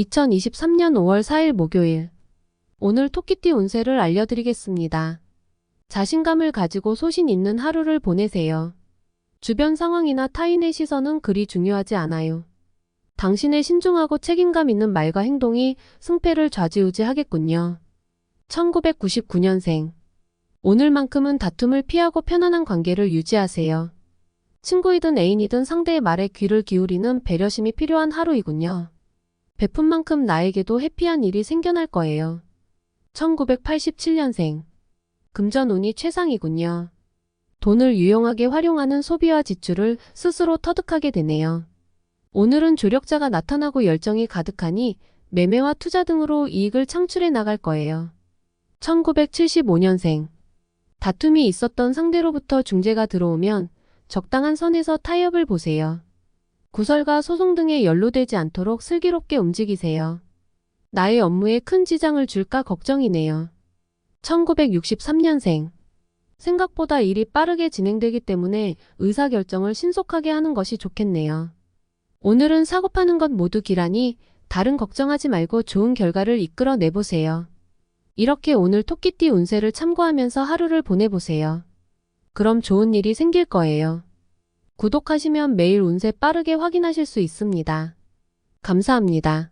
2023년 5월 4일 목요일. 오늘 토끼띠 운세를 알려드리겠습니다. 자신감을 가지고 소신 있는 하루를 보내세요. 주변 상황이나 타인의 시선은 그리 중요하지 않아요. 당신의 신중하고 책임감 있는 말과 행동이 승패를 좌지우지하겠군요. 1999년생. 오늘만큼은 다툼을 피하고 편안한 관계를 유지하세요. 친구이든 애인이든 상대의 말에 귀를 기울이는 배려심이 필요한 하루이군요. 베푼 만큼 나에게도 해피한 일이 생겨날 거예요. 1987년생. 금전 운이 최상이군요. 돈을 유용하게 활용하는 소비와 지출을 스스로 터득하게 되네요. 오늘은 조력자가 나타나고 열정이 가득하니 매매와 투자 등으로 이익을 창출해 나갈 거예요. 1975년생. 다툼이 있었던 상대로부터 중재가 들어오면 적당한 선에서 타협을 보세요. 구설과 소송 등에 연루되지 않도록 슬기롭게 움직이세요. 나의 업무에 큰 지장을 줄까 걱정이네요. 1963년생. 생각보다 일이 빠르게 진행되기 때문에 의사결정을 신속하게 하는 것이 좋겠네요. 오늘은 사고 파는 것 모두 기라니 다른 걱정하지 말고 좋은 결과를 이끌어 내보세요. 이렇게 오늘 토끼띠 운세를 참고하면서 하루를 보내보세요. 그럼 좋은 일이 생길 거예요. 구독하시면 매일 운세 빠르게 확인하실 수 있습니다. 감사합니다.